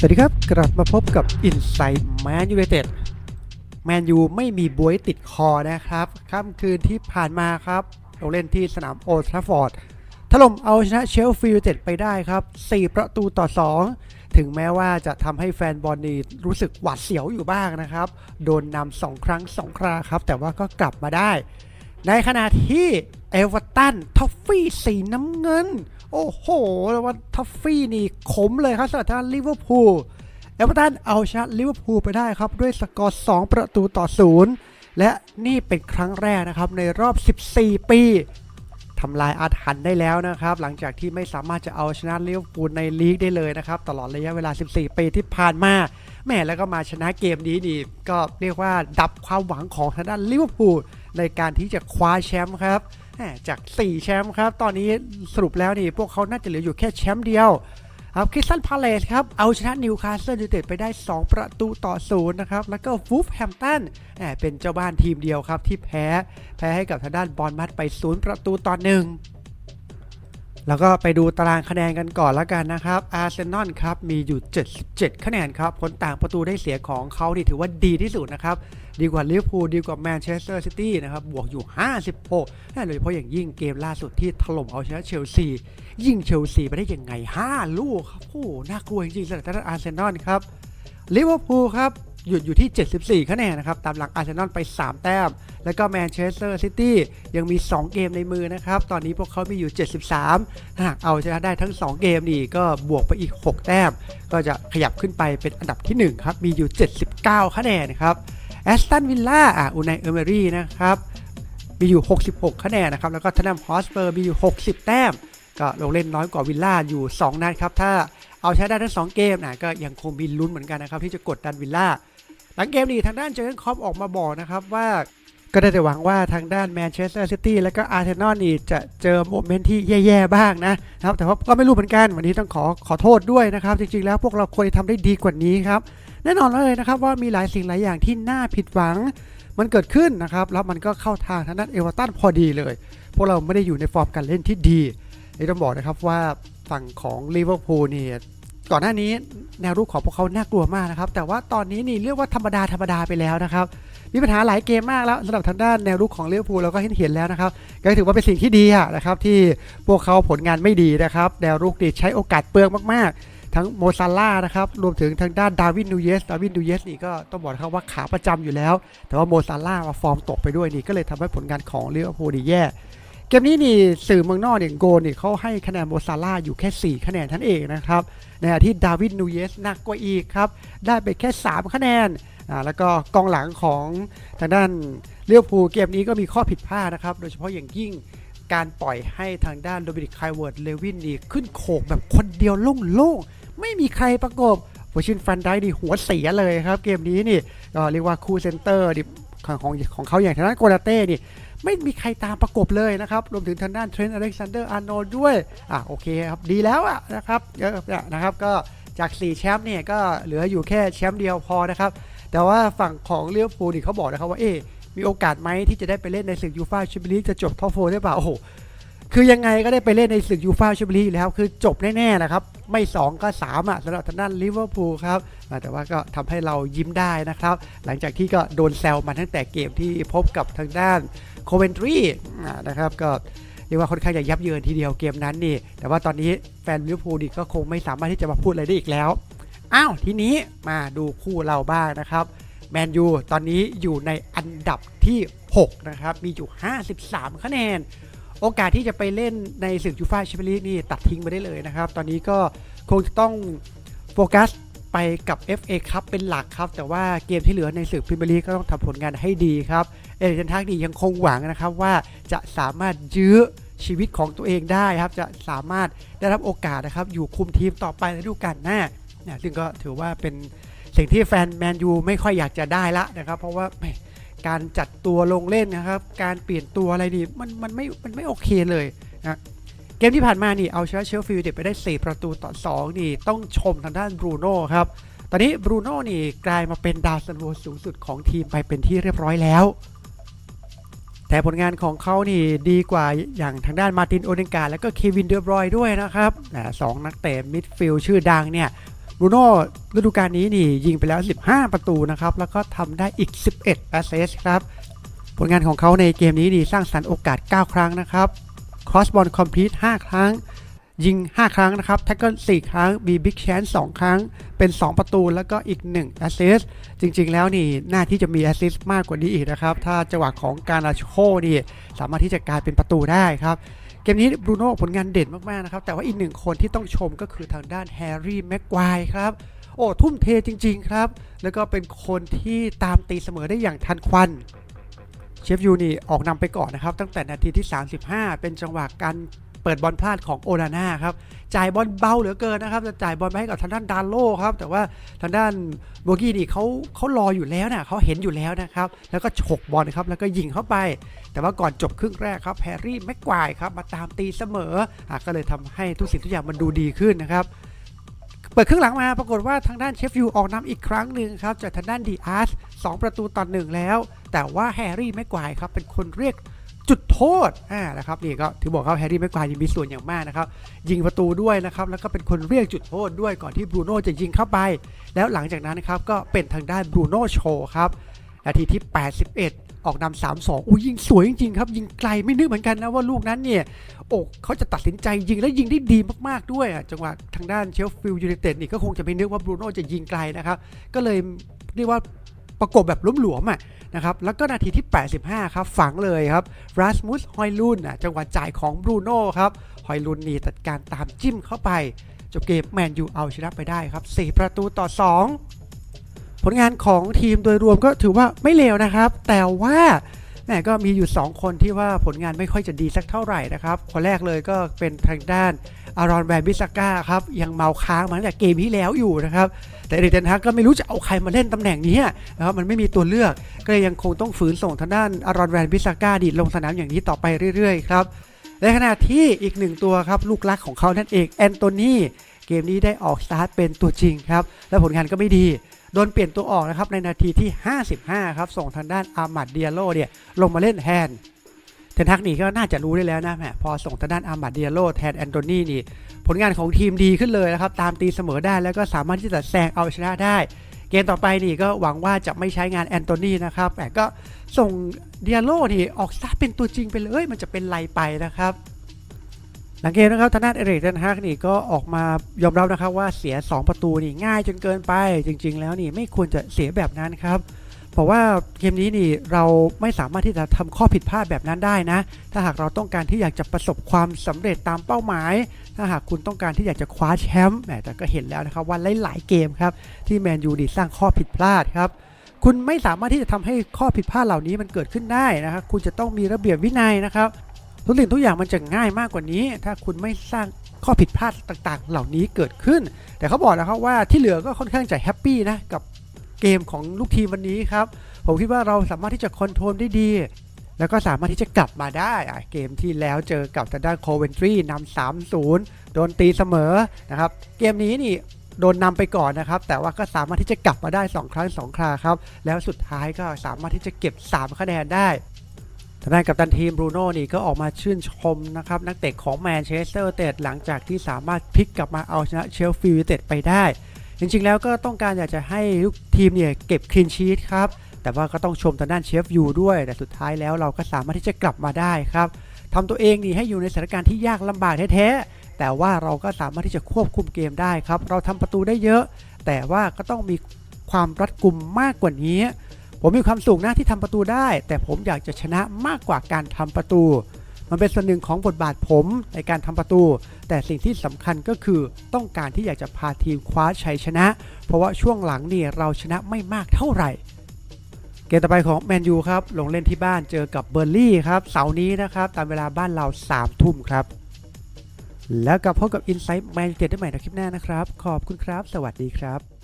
สวัสดีครับ กลับมาพบกับ Inside Man United แมนยูไม่มีบวยติดคอนะครับค่ำคืนที่ผ่านมาครับลงเล่นที่สนามโอลด์ทราฟฟอร์ดถล่มเอาชนะเชลฟีลด์เต็ดไปได้ครับ 4 ประตูต่อ 2 ถึงแม้ว่าจะทำให้แฟนบอลนี่รู้สึกหวาดเสียวอยู่บ้างนะครับ โดนนำสองครั้ง2คราครับ แต่ว่าก็กลับมาได้ ในขณะที่เอเวอร์ตันท็อฟฟี่สีน้ำเงิน โอ้โหแล้วว่าท็อฟฟี่นี่ขมเลยครับสำหรับทางลิเวอร์พูลเอเวอร์ตันเอาชนะลิเวอร์พูลไปได้ครับ ด้วยสกอร์2ประตูต่อ0และนี่เป็นครั้งแรกนะครับในรอบ 14 ปีทำลายอาถรรพ์ได้แล้วนะครับ หลังจากที่ไม่สามารถจะเอาชนะลิเวอร์พูลในลีกได้เลยนะครับ ตลอดระยะเวลา 14 ปีที่ผ่านมาแม่แล้วก็มาชนะเกมนี้นี่ก็เรียกว่าดับความหวังของทางด้านลิเวอร์พูลในการที่จะคว้าแชมป์ครับ จาก4แชมป์ครับตอนนี้สรุปแล้วนี่พวกเขาน่าจะเหลืออยู่แค่แชมป์เดียวครับคริสตันพาเลสครับเอาชนะนิวคาสเซิลยูไนเต็ดไปได้ 2 ประตูต่อศูนย์นะครับแล้วก็วูฟแฮมตันเป็นเจ้าบ้านทีมเดียวครับที่แพ้แพ้ให้กับทางด้านบอลมัดไป 0 ประตูต่อหนึ่งแล้วก็ไปดูตารางคะแนนกันก่อนแล้วกันนะครับอาร์เซนอลครับมีอยู่ 77 คะแนนครับผลต่างประตูได้เสียของเขานี่ถือว่าดีที่สุดนะครับ ดีกว่าลิเวอร์พูลดีกว่าแมนเชสเตอร์ซิตี้นะครับบวกอยู่ 56โดยเฉพาะอย่างยิ่งเกมล่าสุดที่ถล่มเอาชนะเชลซียิงเชลซีไปได้ยังไง 5 ลูกครับโอ้น่ากลัวจริงๆสำหรับทางอาร์เซนอลครับลิเวอร์พูลครับหยุดอยู่ที่ 74 คะแนนนะครับ ตามหลังอาร์เซนอลไป 3 แต้ม แล้วก็แมนเชสเตอร์ซิตี้ยังมี 2 เกมในมือนะครับ ตอนนี้พวกเขามีอยู่ 73ถ้าหากเอาชนะได้ทั้ง 2 เกมนี่ก็บวกไปอีก 6 แต้ม ก็จะขยับขึ้นไปเป็นอันดับที่ 1 ครับ มีอยู่ 79 คะแนนครับ แอสตันวิลล่าอะอูไนเอเมอรี่นะครับมีอยู่ 66 คะแนนนะครับ แล้วก็ทนัมฮอสเปอร์มีอยู่ 60 แต้ม ก็ลงเล่นน้อยกว่าวิลล่าอยู่ 2 นัดครับ ถ้าเอาชนะได้ทั้ง 2 เกมนะก็ยังคงมีลุ้นเหมือนกันนะครับ ที่จะกดดันวิลล่า หลังเกมนี้ทางด้านเจอร์นคอปออกมาบอกนะครับว่าก็ได้แต่หวังว่าทางด้านแมนเชสเตอร์ซิตี้และก็อาร์เซนอลนี่จะเจอโมเมนต์ที่แย่ๆบ้างนะครับแต่ว่าก็ไม่รู้เหมือนกัน วันนี้ต้องขอขอโทษด้วยนะครับ จริงๆแล้วพวกเราควรจะทำได้ดีกว่านี้ครับ แน่นอนเลยนะครับว่ามีหลายสิ่งหลายอย่างที่น่าผิดหวัง มันเกิดขึ้นนะครับแล้วมันก็เข้าทางทางด้านเอเวอร์ตันพอดีเลย พวกเราไม่ได้อยู่ในฟอร์มการเล่นที่ดีนี่ต้องบอกนะครับว่าฝั่งของลิเวอร์พูลเนี่ยก่อนหน้านี้แนวรุกของพวกเขาน่ากลัวมากนะครับ แต่ว่าตอนนี้นี่เรียกว่าธรรมดาธรรมดาไปแล้วนะครับ มีปัญหาหลายเกมมากแล้วสำหรับทางด้านแนวรุกของลิเวอร์พูลเราก็เห็นเห็นแล้วนะครับ ก็ถือว่าเป็นสิ่งที่ดีนะครับที่พวกเขาผลงานไม่ดีนะครับ แนวรุกนี่ใช้โอกาสเปลืองมากๆ ทั้งโมซาล่านะครับ รวมถึงทางด้านดาวินนูเยส ดาวินนูเยสนี่ก็ต้องบอกนะครับว่าขาประจำอยู่แล้ว แต่ว่าโมซาล่ามาฟอร์มตกไปด้วยนี่ก็เลยทำให้ผลงานของลิเวอร์พูลนี่แย่ เกมนี้นี่สื่อเมืองนอกเนี่ยโกลนี่เขาให้คะแนนโมซาล่าอยู่แค่ 4 คะแนนท่านเองนะครับ ในขณะที่ดาวินนูเยสหนักกว่าอีกครับ ได้ไปแค่ 3 คะแนน อ่า แล้วก็กองหลังของทางด้านเลิเวอร์พูเกมนี้ก็มีข้อผิดพลาดนะครับ โดยเฉพาะอย่างยิ่ง การปล่อยให้ทางด้านโดมินิกไคลเวิร์ดเลวินนี่ขึ้นโขกแบบคนเดียวโล่งๆ ไม่มีใครประกบวอชินฟันได้นี่หัวเสียเลยครับเกมนี้นี่ก็เรียกว่าคู่เซนเตอร์นี่ของของของเขาอย่างทางด้านโกลาเต้นี่ไม่มีใครตามประกบเลยนะครับ รวมถึงทางด้านเทรนต์อเล็กซานเดอร์อาร์โนด้วย อะโอเคครับ ดีแล้วอะนะครับเออเนี่ยนะครับก็จาก 4 แชมป์เนี่ยก็เหลืออยู่แค่แชมป์เดียวพอนะครับ แต่ว่าฝั่งของเลี้ยวภูนี่เขาบอกนะครับว่าเอ๊ มีโอกาสไหมที่จะได้ไปเล่นในศึกยูฟ่าแชมเปี้ยนลีกจะจบท็อปโฟได้เปล่าโอ้โหคือยังไงก็ได้ไปเล่นในศึกยูฟ่าแชมเปี้ยนลีกอยู่แล้วคือจบแน่ๆนะครับ ไม่ 2 ก็ 3 อะสำหรับทางด้านลิเวอร์พูลครับแต่ว่าก็ทำให้เรายิ้มได้นะครับ หลังจากที่ก็โดนแซวมาตั้งแต่เกมที่พบกับทางด้านโคเวนทรีนะครับก็เรียกว่าค่อนข้างจะยับเยินทีเดียวเกมนั้นนี่ แต่ว่าตอนนี้แฟนลิเวอร์พูลก็คงไม่สามารถที่จะมาพูดอะไรได้อีกแล้ว อ้าวทีนี้มาดูคู่เราบ้างนะครับ แมนยูตอนนี้อยู่ในอันดับที่ 6 นะครับ มีอยู่ 53 คะแนน โอกาสที่จะไปเล่นในศึกยูฟ่าแชมเปี้ยนลีกนี่ตัดทิ้งไปได้เลยนะครับ ตอนนี้ก็คงจะต้องโฟกัสไปกับ FA ครับเป็นหลักครับ แต่ว่าเกมที่เหลือในศึกพรีเมียร์ลีกก็ต้องทำผลงานให้ดีครับ เอเดนทักนี่ยังคงหวังนะครับว่าจะสามารถยื้อชีวิตของตัวเองได้ครับ จะสามารถได้รับโอกาสนะครับ อยู่คุมทีมต่อไปในฤดูกาลหน้านะซึ่งก็ถือว่าเป็น สิ่งที่แฟนแมนยูไม่ค่อยอยากจะได้ละนะครับ เพราะว่าการจัดตัวลงเล่นนะครับ การเปลี่ยนตัวอะไรนี่มันมันไม่มันไม่โอเคเลยนะเกมที่ผ่านมานี่เอาชนะเชลฟิลด์ไนไปได้ 4 ประตูต่อ 2 นี่ต้องชมทางด้านบรูโน่ครับ ตอนนี้บรูโน่นี่กลายมาเป็นดาวซันโวสูงสุดของทีมไปเป็นที่เรียบร้อยแล้ว แต่ผลงานของเขานี่ดีกว่าอย่างทางด้านมาตินโอเดนการและก็เควินเดอบรอยน์ด้วยนะครับสองนักเตะมิดฟิลด์ชื่อดังเนี่ย บรูโน่ฤดูกาลนี้นี่ยิงไปแล้ว 15 ประตูนะครับ แล้วก็ทำได้อีก 11แอสเซสครับ ผลงานของเขาในเกมนี้นี่สร้างสรรค์โอกาส 9 ครั้งนะครับครอสบอลคอมพลีท5ครั้ง ยิง 5 ครั้งนะครับแท็กเกิล4ครั้งมีบิ๊กแชน2ครั้ง เป็น 2 ประตูแล้วก็อีก1แอสเซสจริง ๆ แล้วนี่หน้าที่จะมีแอสเซสมากกว่านี้อีกนะครับ ถ้าจังหวะของการาโชนี่สามารถที่จะกลายเป็นประตูได้ครับ มนี้บรูโน่ผลงานเด่นมากๆนะครับ แต่ว่าอีกหนึ่งคนที่ต้องชมก็คือทางด้านแฮร์รี่แม็กควายครับ โอ้ ทุ่มเทจริง ๆ ครับ แล้วก็เป็นคนที่ตามตีเสมอได้อย่างทันควันเชฟยูนี่ออกนำไปก่อนนะครับ ตั้งแต่นาทีที่ 35 เป็นจังหวะการ เปิดบอลพลาดของโอนาน่าครับ จ่ายบอลเบาเหลือเกินนะครับ จะจ่ายบอลไปให้กับทางด้านดานโลครับ แต่ว่าทางด้านโบกี้นี่เขาเขารออยู่แล้วนะเขาเห็นอยู่แล้วนะครับ แล้วก็ฉกบอลครับ แล้วก็ยิงเข้าไป แต่ว่าก่อนจบครึ่งแรกครับแฮร์รี่แม็กควายครับมาตามตีเสมออะก็เลยทำให้ทุกสิ่งทุกอย่างมันดูดีขึ้นนะครับเปิดครึ่งหลังมาปรากฏว่าทางด้านเชฟยูออกนำอีกครั้งหนึ่งครับจากทางด้านดีอาร์สสองประตูต่อหนึ่งแล้ว แต่ว่าแฮร์รี่แม็กควายครับเป็นคนเรียก จุดโทษอ่านะครับนี่ก็ถือบอกครับแฮร์รี่แม็กควายยังมีส่วนอย่างมากนะครับ ยิงประตูด้วยนะครับ แล้วก็เป็นคนเรียกจุดโทษด้วยก่อนที่บรูโน่จะยิงเข้าไป แล้วหลังจากนั้นนะครับ ก็เป็นทางด้านบรูโน่โชว์ครับนาทีที่ 81 ออกนำ3-2อู้ยิงสวยจริงๆครับ ยิงไกลไม่นึกเหมือนกันนะว่าลูกนั้นเนี่ยอ้เขาจะตัดสินใจยิงและยิงได้ดีมากๆด้วยอะจังหวะทางด้านเชลฟิลด์ยูไนเต็ดนี่ก็คงจะไม่นึกว่าบรูโน่จะยิงไกลนะครับ ก็เลยเรียกว่า ประกบแบบหลวมๆอะนะครับแล้วก็นาทีที่ 85 ครับ ฝังเลยครับรัสมุสฮอยลุนอะจังหวะจ่ายของบรูโน่ครับฮอยลุนนี่จัดการตามจิ้มเข้าไป จบเกมแมนยูเอาชนะไปได้ครับ 4 ประตูต่อ 2 ผลงานของทีมโดยรวมก็ถือว่าไม่เลวนะครับ แต่ว่า แหมก็มีอยู่ 2 คนที่ว่าผลงานไม่ค่อยจะดีสักเท่าไหร่นะครับ คนแรกเลยก็เป็นทางด้านอารอนแวนบิสก้าครับ ยังเมาค้างมาตั้งแต่เกมที่แล้วอยู่นะครับ แต่เอริกเทนฮักก็ไม่รู้จะเอาใครมาเล่นตำแหน่งนี้นะครับมันไม่มีตัวเลือก ก็เลยยังคงต้องฝืนส่งทางด้านอารอนแวนบิสก้าดีดลงสนามอย่างนี้ต่อไปเรื่อยๆครับในขณะที่อีกหนึ่งตัวครับลูกรักของเขานั่นเองแอนโตนีเกมนี้ได้ออกสตาร์ทเป็นตัวจริงครับ และผลงานก็ไม่ดี โดนเปลี่ยนตัวออกนะครับในนาทีที่ 55 ครับส่งทางด้านอามัดเดียโลเนี่ยลงมาเล่นแทนเทนทักนี่ก็น่าจะรู้ได้แล้วนะแหมพอส่งทางด้านอามัดเดียโลแทนแอนโทนีนี่ผลงานของทีมดีขึ้นเลยนะครับตามตีเสมอได้แล้วก็สามารถที่จะแซงเอาชนะได้ เกมต่อไปนี่ก็หวังว่าจะไม่ใช้งานแอนโทนีนะครับแต่ก็ส่งเดียโลนี่ออกสตาเป็นตัวจริงไปเลยมันจะเป็นไรไปนะครับ หลังเกมนะครับทางด้านเอริกเทนฮากนี่ก็ออกมายอมรับนะครับว่าเสีย 2 ประตูนี่ง่ายจนเกินไป จริง ๆ แล้วนี่ไม่ควรจะเสียแบบนั้นครับเพราะว่าเกมนี้นี่เราไม่สามารถที่จะทำข้อผิดพลาดแบบนั้นได้นะ ถ้าหากเราต้องการที่อยากจะประสบความสำเร็จตามเป้าหมาย ถ้าหากคุณต้องการที่อยากจะคว้าแชมป์แหมแต่ก็เห็นแล้วนะครับว่าหลายๆเกมครับที่แมนยูดีสร้างข้อผิดพลาดครับคุณไม่สามารถที่จะทำให้ข้อผิดพลาดเหล่านี้มันเกิดขึ้นได้นะครับ คุณจะต้องมีระเบียบวินัยนะครับ ทุกสิ่งทุกอย่างมันจะง่ายมากกว่านี้ ถ้าคุณไม่สร้างข้อผิดพลาดต่างๆ เหล่านี้เกิดขึ้น แต่เขาบอกนะครับว่าที่เหลือก็ค่อนข้างจะแฮปปี้นะกับเกมของลูกทีมวันนี้ครับ ผมคิดว่าเราสามารถที่จะคอนโทรลได้ดี แล้วก็สามารถที่จะกลับมาได้ เกมที่แล้วเจอกับทางด้านโคเวนทรีนำ3-0โดนตีเสมอนะครับ เกมนี้นี่โดนนำไปก่อนนะครับ แต่ว่าก็สามารถที่จะกลับมาได้ 2 ครั้ง 2 คราครับ แล้วสุดท้ายก็สามารถที่จะเก็บ 3 คะแนนได้างด้านกัปตันทีมบรูโน่นี่ก็ออกมาชื่นชมนะครับนักเตะของแมนเชสเตอร์เตดหลังจากที่สามารถพลิกกลับมาเอาชนะเชลฟิลยูเต็ดไปได้ จริงๆแล้วก็ต้องการอยากจะให้ลูกทีมเนี่ยเก็บคลีนชีตครับแต่ว่าก็ต้องชมทางด้านเชฟยูด้วย แต่สุดท้ายแล้วเราก็สามารถที่จะกลับมาได้ครับทำตัวเองนี่ให้อยู่ในสถานการณ์ที่ยากลำบากแท้ๆแต่ว่าเราก็สามารถที่จะควบคุมเกมได้ครับเราทำประตูได้เยอะ แต่ว่าก็ต้องมีความรัดกุมมากกว่านี้ ผมมีความสุขนะที่ทำประตูได้ แต่ผมอยากจะชนะมากกว่าการทำประตู มันเป็นส่วนหนึ่งของบทบาทผมในการทำประตู แต่สิ่งที่สำคัญก็คือต้องการที่อยากจะพาทีมคว้าชัยชนะ เพราะว่าช่วงหลังนี่เราชนะไม่มากเท่าไหร่ เกมต่อไปของแมนยูครับลงเล่นที่บ้านเจอกับเบอร์ลี่ครับเสาร์นี้นะครับตามเวลาบ้านเรา3ทุ่มครับ แล้วกลับพบกับ Insight Man United ได้ใหม่ในคลิปหน้านะครับ ขอบคุณครับ สวัสดีครับ